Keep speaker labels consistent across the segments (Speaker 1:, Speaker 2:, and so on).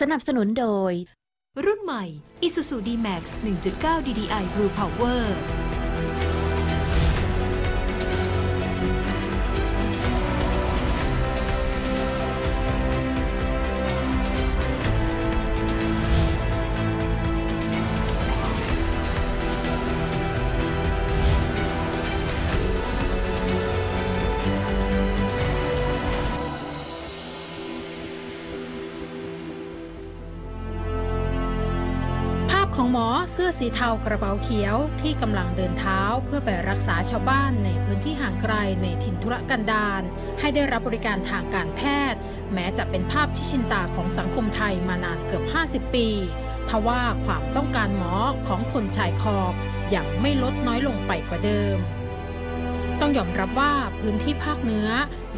Speaker 1: สนับสนุนโดย
Speaker 2: รุ่นใหม่ Isuzu D-Max 1.9 DDI Blue Power
Speaker 3: เสื้อสีเทากระเป๋าเขียวที่กำลังเดินเท้าเพื่อไปรักษาชาวบ้านในพื้นที่ห่างไกลในถิ่นธุรกันดารให้ได้รับบริการทางการแพทย์ แม้จะเป็นภาพที่ชินตาของสังคมไทยมานานเกือบ 50 ปีทว่าความต้องการหมอของคนชายขอบยังไม่ลดน้อยลงไปกว่าเดิม ต้องยอมรับว่าพื้นที่ภาคเหนือ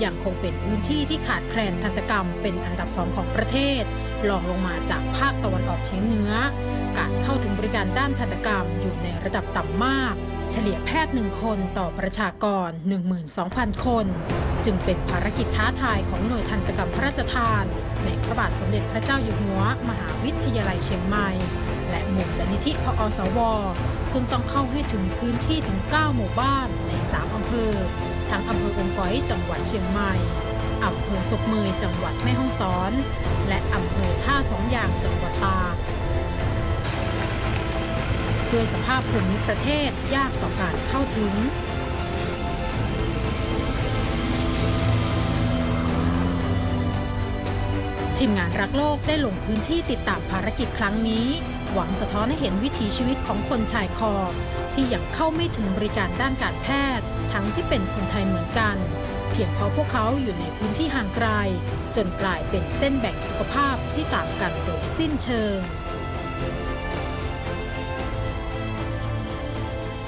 Speaker 3: ยังคงเป็นพื้นที่ที่ขาดแคลนทันตกรรมเป็นอันดับสองของประเทศ รองลงมาจากภาคตะวันออกเฉียงเหนือ การเข้าถึงบริการด้านทันตกรรมอยู่ในระดับต่ำมาก เฉลี่ยแพทย์หนึ่งคนต่อประชากร 12,000 คน จึงเป็นภารกิจท้าทายของหน่วยทันตกรรมพระราชทาน ในพระบาทสมเด็จพระเจ้าอยู่หัว มหาวิทยาลัยเชียงใหม่ และมูลนิธิพออสว ซึ่งต้องเข้าให้ถึงพื้นที่ถึง 9 หมู่บ้านใน 3 อำเภอ ทั้งอำเภอองก๋อยจังหวัดเชียงใหม่ อำเภอศพเมยจังหวัดแม่ฮ่องสอน และอำเภอท่าสองอย่างจังหวัดตากด้วยสภาพภูมิประเทศยากต่อการเข้าถึง ทีมงานรักโลกได้ลงพื้นที่ติดตามภารกิจครั้งนี้ หวังสะท้อนให้เห็นวิถีชีวิตของคนชายคอ ที่ยังเข้าไม่ถึงบริการด้านการแพทย์ ทั้งที่เป็นคนไทยเหมือนกัน เพียงเพราะพวกเขาอยู่ในพื้นที่ห่างไกล จนกลายเป็นเส้นแบ่งสุขภาพที่ต่างกันโดยสิ้นเชิง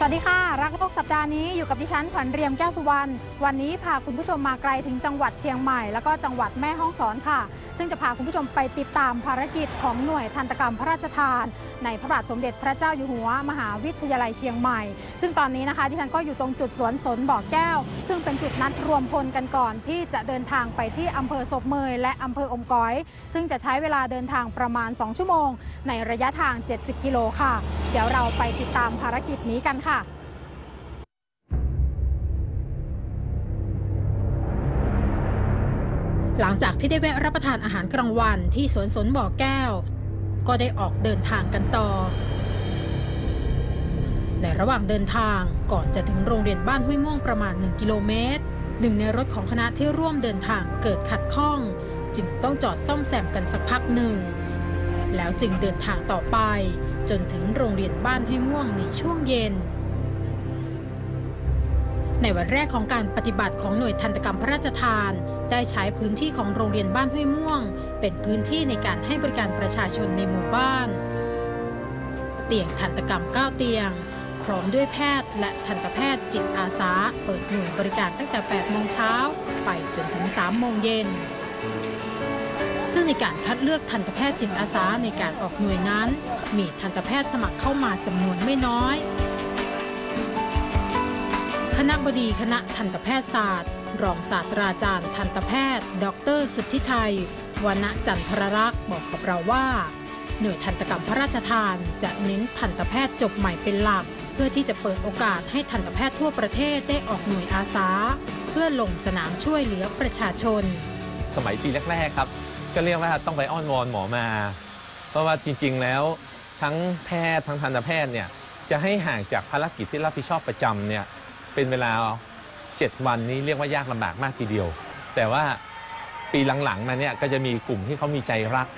Speaker 4: สวัสดีค่ะ รักโลกสัปดาห์นี้อยู่กับดิฉันขวัญเรียมแก้วสุวรรณวันนี้พาคุณผู้ชมมาไกลถึงจังหวัดเชียงใหม่แล้วก็จังหวัดแม่ฮ่องสอนค่ะ ซึ่งจะพาคุณผู้ชมไปติดตามภารกิจของหน่วยทันตกรรมพระราชทาน ในพระบาทสมเด็จพระเจ้าอยู่หัว มหาวิทยาลัยเชียงใหม่ ซึ่งตอนนี้นะคะดิฉันก็อยู่ตรงจุดสวนสนบ่อแก้ว ซึ่งเป็นจุดนัดรวมพลกันก่อน ที่จะเดินทางไปที่อำเภอศพเมยและอำเภออมก๋อย ซึ่งจะใช้เวลาเดินทางประมาณ 2 ชั่วโมง ในระยะทาง 70 กิโลค่ะ เดี๋ยวเราไปติดตามภารกิจนี้กันค่ะ
Speaker 3: หลังจากที่ได้แวะรับประทานอาหารกลางวันที่สวนสนบ่อแก้ว ก็ได้ออกเดินทางกันต่อ ในระหว่างเดินทางก่อนจะถึงโรงเรียนบ้านห้วยม่วงประมาณ 1 กิโลเมตร หนึ่งในรถของคณะที่ร่วมเดินทางเกิดขัดข้อง จึงต้องจอดซ่อมแซมกันสักพักหนึ่ง แล้วจึงเดินทางต่อไป จนถึงโรงเรียนบ้านห้วยม่วงในช่วงเย็น ในวันแรกของการปฏิบัติของหน่วยทันตกรรมพระราชทาน ได้ใช้พื้นที่ของโรงเรียนบ้านห้วยม่วง เป็นพื้นที่ในการให้บริการประชาชนในหมู่บ้าน เตียงทันตกรรม 9 เตียง พร้อมด้วยแพทย์และทันตแพทย์จิตอาสา เปิดหน่วยบริการตั้งแต่ 8 โมงเช้า ไปจนถึง 3 โมงเย็น ซึ่งในการคัดเลือกทันตแพทย์จิตอาสาในการออกหน่วยนั้น มีทันตแพทย์สมัครเข้ามาจำนวนไม่น้อย ณะบดีคณะทันตแพทยศาสตร์ รองศาสตราจารย์ทันตแพทย์ ดร สุทธิชัย วณจันทรรักษ์บอกกับเราว่า หน่วยทันตกรรมพระราชทานจะเน้นทันตแพทย์จบใหม่เป็นหลัก เพื่อที่จะเปิดโอกาสให้ทันตแพทย์ทั่วประเทศได้ออกหน่วยอาสา เพื่อลงสนามช่วยเหลือประชาชน
Speaker 5: สมัยปีแรกๆครับ ก็เรียกว่าต้องไปอ้อนวอนหมอมา เพราะว่าจริงๆแล้วทั้งแพทย์ทั้งทันตแพทย์เนี่ยจะให้ห่างจากภารกิจที่รับผิดชอบประจำเนี่ย เป็นเวลา 7 วันนี้เรียกว่ายากลำบากมากทีเดียว แต่ว่าปีหลังๆมาเนี่ยก็จะมีกลุ่มที่เขามีใจรัก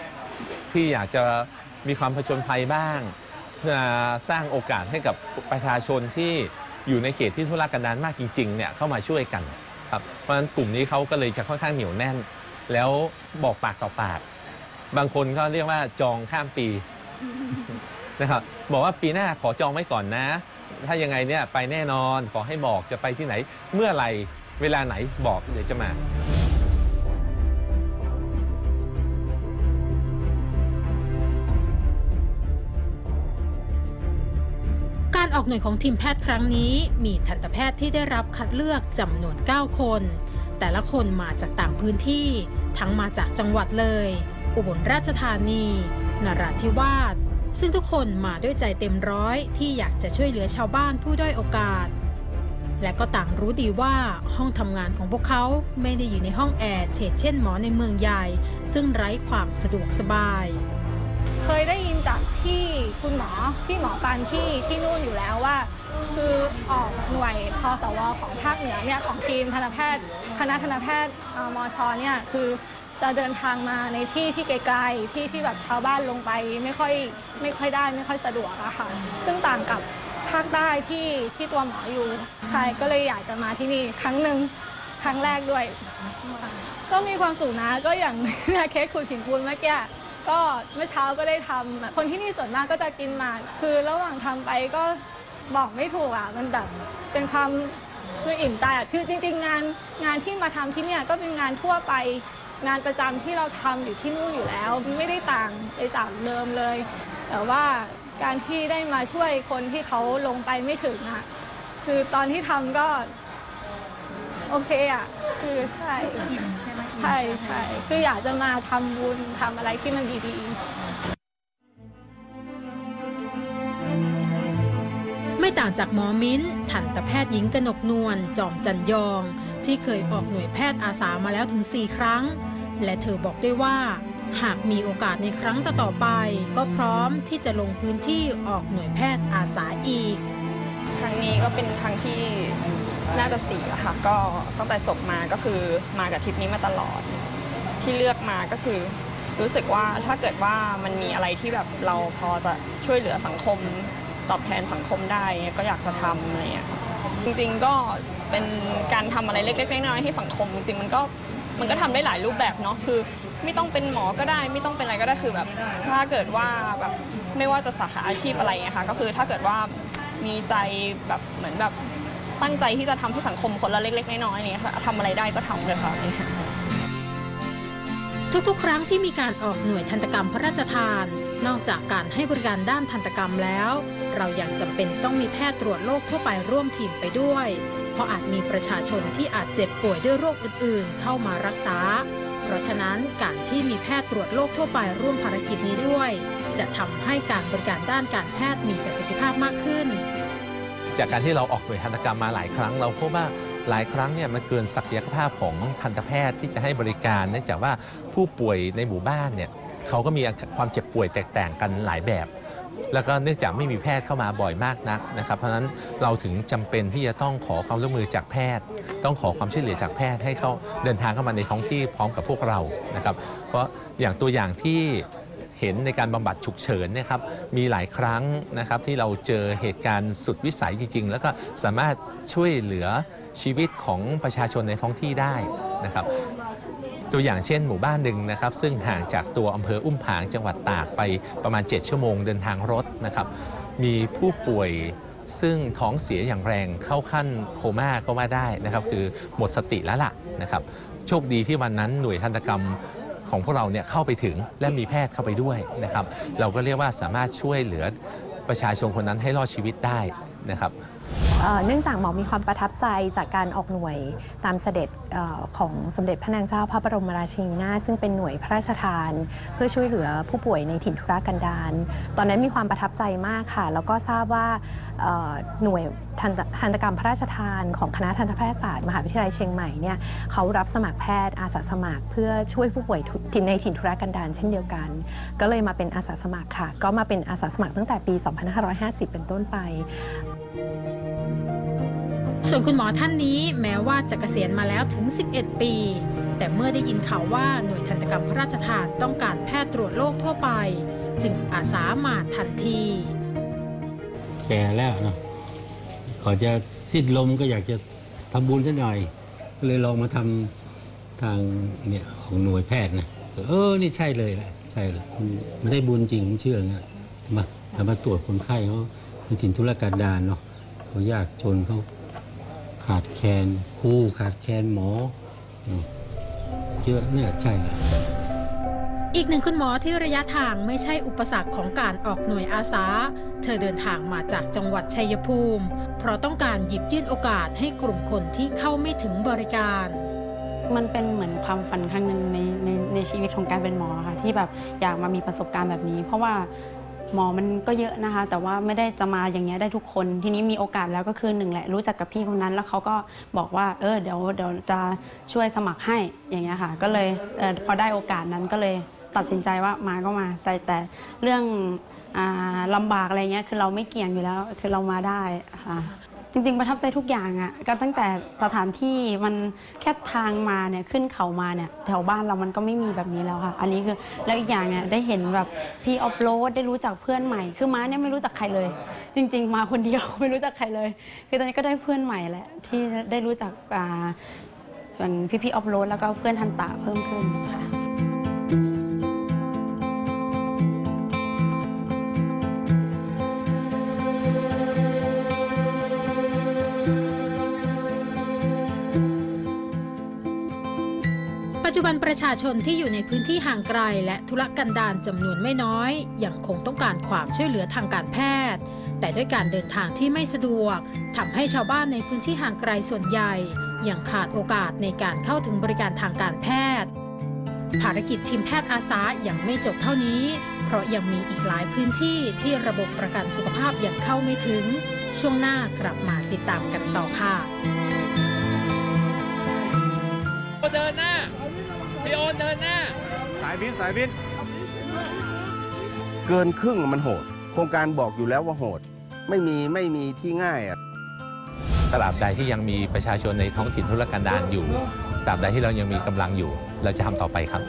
Speaker 5: ที่อยากจะมีความผจญภัยบ้างเพื่อสร้างโอกาสให้กับประชาชนที่อยู่ในเขตที่ทุรกันดารมากจริงๆเนี่ยเข้ามาช่วยกันครับเพราะฉะนั้นกลุ่มนี้เขาก็เลยจะค่อนข้างเหนียวแน่น แล้วบอกปากต่อปาก บางคนก็เรียกว่าจองข้ามปีนะครับบอกว่าปีหน้าขอจองไว้ก่อนนะ ถ้ายังไงเนี่ยไปแน่นอนขอให้บอกจะไปที่ไหน เมื่อไหรเวลาไหนบอกเดี๋ยวจะมา
Speaker 3: การออกหน่วยของทีมแพทย์ครั้งนี้ มีทันตแพทย์ที่ได้รับคัดเลือกจำนวน 9 คน แต่ละคนมาจากต่างพื้นที่ ทั้งมาจากจังหวัดเลย อุบลราชธานีนราธิวาส ซึ่งทุกคนมาด้วยใจเต็มร้อยที่อยากจะช่วยเหลือชาวบ้านผู้ด้อยโอกาส และก็ต่างรู้ดีว่าห้องทำงานของพวกเขาไม่ได้อยู่ในห้องแอร์เฉดเช่นหมอในเมืองใหญ่ ซึ่งไร้ความสะดวกสบาย
Speaker 1: เคยได้ยินจากที่คุณหมอที่หมอปันที่ที่นู่นอยู่แล้วว่า คือออกหน่วยพสวของภาคเหนือเนี่ยของทีมทันตแพทย์ คณะทันตแพทย์เอ่อมชเนี่ยคือ จะเดินทางมาในที่ที่ไกลๆที่ที่แบบชาวบ้านลงไปไม่ค่อยไม่ค่อยได้ไม่ค่อยสะดวกอะค่ะ ซึ่งต่างกับภาคใต้ที่ที่ตัวหมออยู่ใช่ก็เลยอยากจะมาที่นี่ครั้งหนึ่งครั้งแรกด้วย ก็มีความสุขนะก็อย่างเนี่ยเค้กขูดหินปูนเมื่อกี้ก็เมื่อเช้าก็ได้ทำคนที่นี่ส่วนมากก็จะกินหมาก คือระหว่างทำไปก็บอกไม่ถูกอะ มันแบบเป็นความคืออิ่มใจอะ คือจริง ๆ งานงานที่มาทำที่เนี่ยก็เป็นงานทั่วไป งานประจำที่เราทำอยู่ที่นู่นอยู่แล้ว ไม่ได้ต่างไปจากเดิมเลย แต่ว่าการที่ได้มาช่วยคนที่เขาลงไปไม่ถึงอะคือตอนที่ทำก็ โอเคอะคือใช่ใช่ใช่คืออยากจะมาทำบุญทำอะไรที่มันดีๆ
Speaker 3: ไม่ต่างจากหมอมิ้นทันตแพทย์หญิงกนกนวลจอมจันยอง ที่เคยออกหน่วยแพทย์อาสามาแล้วถึง 4 ครั้ง และเธอบอกได้ว่า หากมีโอกาสในครั้งต่อไป ก็พร้อมที่จะลงพื้นที่ออกหน่วยแพทย์อาสาอีก
Speaker 6: ครั้งนี้ก็เป็นครั้งที่น่าจะสี่แล้วค่ะ ก็ตั้งแต่จบมาก็คือมากับทริปนี้มาตลอด ที่เลือกมาก็คือ รู้สึกว่าถ้าเกิดว่ามันมีอะไรที่แบบเราพอจะช่วยเหลือสังคมตอบแทนสังคมได้ก็อยากจะทำอะไรอย่างเงี้ยจริงๆก็เป็นการทำอะไรเล็กๆน้อยๆให้สังคม จริงๆมันก็ มันก็ทำได้หลายรูปแบบเนาะคือ ไม่ต้องเป็นหมอก็ได้ ไม่ต้องเป็นอะไรก็ได้คือแบบ ถ้าเกิดว่าแบบไม่ว่าจะสาขาอาชีพอะไรเงี้ยค่ะก็คือถ้าเกิดว่ามีใจแบบเหมือนแบบตั้งใจที่จะทำให้สังคมคนละเล็ก ๆ น้อยๆเนี่ยค่ะทำอะไรได้ก็ทำเลยค่ะ
Speaker 3: ทุกๆ ครั้งที่มีการออกหน่วยทันตกรรมพระราชทาน นอกจากการให้บริการด้านทันตกรรมแล้ว เรายังจำเป็นต้องมีแพทย์ตรวจโรคทั่วไปร่วมทีมไปด้วย เพราะอาจมีประชาชนที่อาจเจ็บป่วยด้วยโรคอื่นๆ เข้ามารักษา เพราะฉะนั้นการที่มีแพทย์ตรวจโรคทั่วไปร่วมภารกิจนี้ด้วย จะทำให้การบริการด้านการแพทย์มีประสิทธิภาพมากขึ้น
Speaker 5: จากการที่เราออกหน่วยทันตกรรมมาหลายครั้งเราพบว่า หลายครั้งเนี่ยมันเกินศักยภาพของทันตแพทย์ที่จะให้บริการ เนื่องจากว่าผู้ป่วยในหมู่บ้านเนี่ยเขาก็มีความเจ็บป่วยแตกต่างกันหลายแบบ แล้วก็เนื่องจากไม่มีแพทย์เข้ามาบ่อยมากนักนะครับ เพราะฉะนั้นเราถึงจำเป็นที่จะต้องขอความร่วมมือจากแพทย์ ต้องขอความช่วยเหลือจากแพทย์ให้เขาเดินทางเข้ามาในท้องที่พร้อมกับพวกเรานะครับ เพราะอย่างตัวอย่างที่ เห็นในการบำบัดฉุกเฉินเนะครับมีหลายครั้งนะครับที่เราเจอเหตุการณ์สุดวิสัยจริง ๆ แล้วก็สามารถช่วยเหลือชีวิตของประชาชนในท้องที่ได้นะครับตัวอย่างเช่นหมู่บ้านหนึ่งนะครับ ซึ่งห่างจากตัวอำเภออุ้มผางจังหวัดตากไปประมาณ 7 ชั่วโมงเดินทางรถนะครับ มีผู้ป่วยซึ่งท้องเสียอย่างแรงเข้าขั้นโคม่าก็ว่าได้นะครับ คือหมดสติแล้วล่ะนะครับ โชคดีที่วันนั้นหน่วยทันตกรรม ของพวกเราเนี่ยเข้าไปถึงและมีแพทย์เข้าไปด้วยนะครับเราก็เรียกว่าสามารถช่วยเหลือประชาชนคนนั้นให้รอดชีวิตได้นะครับ
Speaker 7: เนื่องจากหมอมีความประทับใจจากการออกหน่วยตามเสด็จอของสมเด็จพระนางเจ้าพระบรมราชินีนาถซึ่งเป็นหน่วยพระราชทาน เพื่อช่วยเหลือผู้ป่วยในถิ่นทุรกันดารตอนนั้นมีความประทับใจมากค่ะ แล้วก็ทราบว่าหน่วยทันตกรรมพระราชทานของคณะทันตแพทยศาสตร์มหาวิทยาลัยเชียงใหม่เนี่ยเขารับสมัครแพทย์อาสาสมัคร เพื่อช่วยผู้ป่วยทุถิ่นในถิ่นทุรกันดารเช่นเดียวกัน ก็เลยมาเป็นอาสาสมัครค่ะ ก็มาเป็นอาสาสมัครตั้งแต่ปี 2550 เป็นต้นไป
Speaker 3: ส่วนคุณหมอท่านนี้แม้ว่าจะเกษียณมาแล้วถึง 11 ปี แต่เมื่อได้ยินข่าวว่าหน่วยทันตกรรมพระราชทานต้องการแพทย์ตรวจโรคทั่วไป จึงอาสามาทันที
Speaker 8: แก่แล้วเนาะก่อนจะสิ้นลมก็อยากจะทำบุญสักหน่อย ก็เลยลองมาทำทางเนี่ยของหน่วยแพทย์นะเออ นี่ใช่เลยแหละใช่เลยมันได้บุญจริงเชื่องั้นมาแล้วมาตรวจคนไข้เขาในถิ่นทุรกันดารเนาะเขายากจนเขา ขาดแคลนครูขาดแคลนหมอเนาะเยอะเนี่ยใช่เลย
Speaker 3: อีกหนึ่งคุณหมอที่ระยะทางไม่ใช่อุปสรรคของการออกหน่วยอาสา เธอเดินทางมาจากจังหวัดชัยภูมิ เพราะต้องการหยิบยื่นโอกาสให้กลุ่มคนที่เข้าไม่ถึงบริการ
Speaker 9: มันเป็นเหมือนความฝันครั้งหนึ่งในในในชีวิตของการเป็นหมอค่ะที่แบบอยากมามีประสบการณ์แบบนี้ เพราะว่า หมอมันก็เยอะนะคะ แต่ว่าไม่ได้จะมาอย่างเงี้ยได้ทุกคน ทีนี้มีโอกาสแล้วก็คือหนึ่งแหละ รู้จักกับพี่คนนั้น แล้วเขาก็บอกว่า เออเดี๋ยวเดี๋ยวจะช่วยสมัครให้อย่างเงี้ยค่ะ ก็เลยเออพอได้โอกาสนั้นก็เลยตัดสินใจว่ามาก็มาแต่แต่เรื่องอ่าลำบากอะไรเงี้ยคือเราไม่เกี่ยงอยู่แล้ว คือเรามาได้ค่ะ จริงๆ ประทับใจทุกอย่างอะ่ะก็ตั้งแต่สถานที่มันแค่ทางมาเนี่ยขึ้นเขามาเนี่ยแถวบ้านเรามันก็ไม่มีแบบนี้แล้วค่ะ อันนี้คือแล้วอีกอย่างเนี่ยได้เห็นแบบพี่ออฟโรดได้รู้จักเพื่อนใหม่ คือม้าเนี่ยไม่รู้จักใครเลย จริง ๆ มาคนเดียวไม่รู้จักใครเลย คือตอนนี้ก็ได้เพื่อนใหม่แหละที่ได้รู้จักอ่าอย่างพี่ๆออฟโรดแล้วก็เพื่อนทันตะเพิ่มขึ้นค่ะ
Speaker 3: บันประชาชนที่อยู่ในพื้นที่ห่างไกล และธุรกันดารจำนวนไม่น้อยยังคงต้องการความช่วยเหลือทางการแพทย์ แต่ด้วยการเดินทางที่ไม่สะดวกทำให้ชาวบ้านในพื้นที่ห่างไกลส่วนใหญ่ยังขาดโอกาสในการเข้าถึงบริการทางการแพทย์ ภารกิจทีมแพทย์อาสายังไม่จบเท่านี้ เพราะยังมีอีกหลายพื้นที่ที่ระบบประกันสุขภาพยังเข้าไม่ถึง ช่วงหน้ากลับมาติดตามกันต่อค่ะ
Speaker 5: เดินหน้า เดินหน้า
Speaker 10: สายบินสายบิน
Speaker 11: เกินครึ่งมันโหด โครงการบอกอยู่แล้วว่าโหด ไม่มีไม่มีที่ง่ายอะ
Speaker 5: ตราบใดที่ยังมีประชาชนในท้องถิ่นธุรกันดารอยู่ตราบใดที่เรายังมีกำลังอยู่ เราจะทำต่อไปครับ